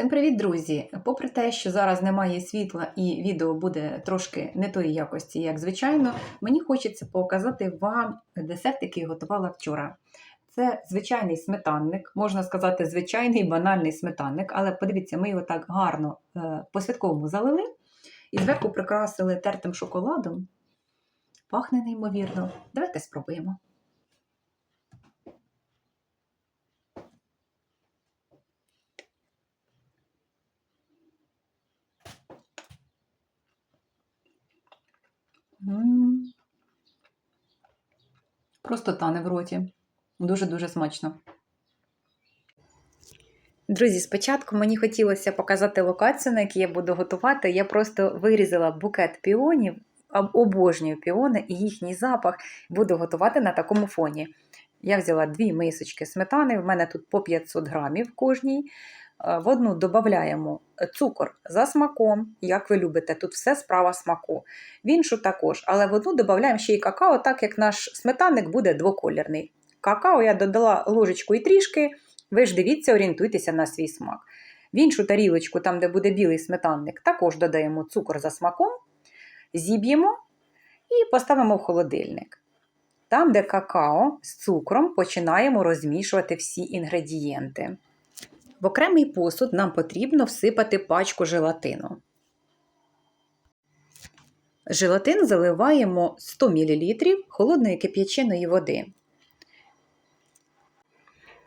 Всім привіт, друзі! Попри те, що зараз немає світла і відео буде трошки не тої якості, як звичайно, мені хочеться показати вам десерт, який готувала вчора. Це звичайний сметанник, можна сказати, звичайний банальний сметанник, але подивіться, ми його так гарно е, по-святковому залили і зверху прикрасили тертим шоколадом. Пахне неймовірно. Давайте спробуємо. Просто тане в роті. Дуже-дуже смачно. Друзі, спочатку мені хотілося показати локацію, на якій я буду готувати. Я просто вирізала букет піонів, обожнюю піони і їхній запах буду готувати на такому фоні. Я взяла дві мисочки сметани, в мене тут по 500 грамів кожній. Е, В одну додаємо цукор за смаком, як ви любите, тут все справа смаку. В іншу також, але в одну додаємо ще й какао, так як наш сметанник буде двоколірний. Какао я додала ложечку і трішки, ви ж дивіться, орієнтуйтеся на свій смак. В іншу тарілочку, там, де буде білий сметанник, також додаємо цукор за смаком, зіб'ємо і поставимо в холодильник. Там, де какао з цукром, починаємо розмішувати всі інгредієнти. В окремий посуд нам потрібно всипати пачку желатину. Желатин заливаємо 100 мл холодної кип'яченої води.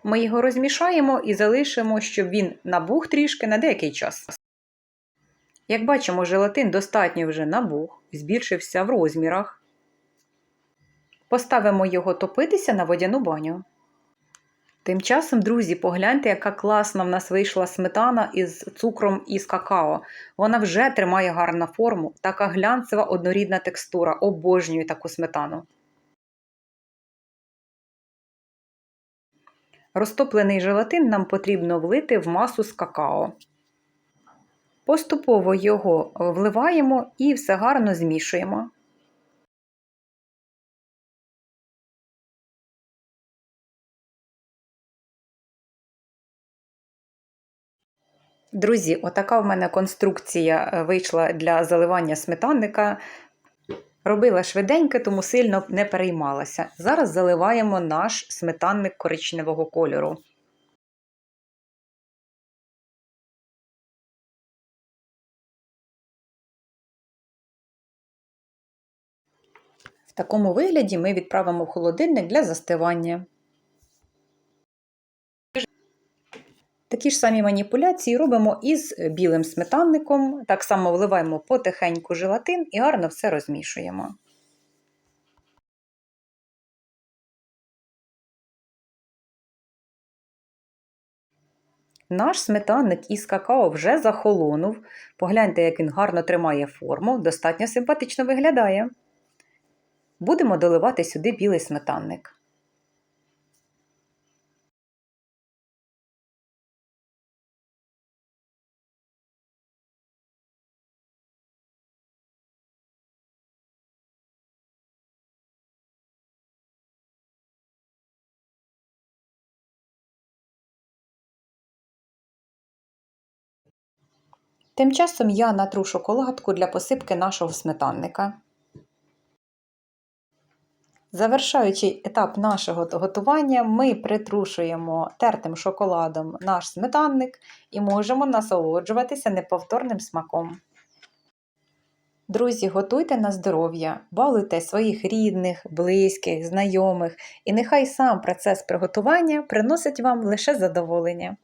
Ми його розмішаємо і залишимо, щоб він набух трішки на деякий час. Як бачимо, желатин достатньо вже набух, збільшився в розмірах. Поставимо його топитися на водяну баню. Тим часом, друзі, погляньте, яка класна в нас вийшла сметана із цукром і з какао. Вона вже тримає гарну форму, така глянцева однорідна текстура. Обожнюю таку сметану. Розтоплений желатин нам потрібно влити в масу з какао. Поступово його вливаємо і все гарно змішуємо. Друзі, отака в мене конструкція е, вийшла для заливання сметанника. Робила швиденько, тому сильно не переймалася. Зараз заливаємо наш сметанник коричневого кольору. В такому вигляді ми відправимо в холодильник для застивання. Такі ж самі маніпуляції робимо із білим сметанником. Так само вливаємо потихеньку желатин і гарно все розмішуємо. Наш сметанник із какао вже захолонув. Погляньте, як він гарно тримає форму, достатньо симпатично виглядає. Будемо доливати сюди білий сметанник. Тим часом я натру шоколадку для посипки нашого сметанника. Завершаючий етап нашого готування, ми притрушуємо тертим шоколадом наш сметанник і можемо насолоджуватися неповторним смаком. Друзі, готуйте на здоров'я, балуйте своїх рідних, близьких, знайомих, і нехай сам процес приготування приносить вам лише задоволення.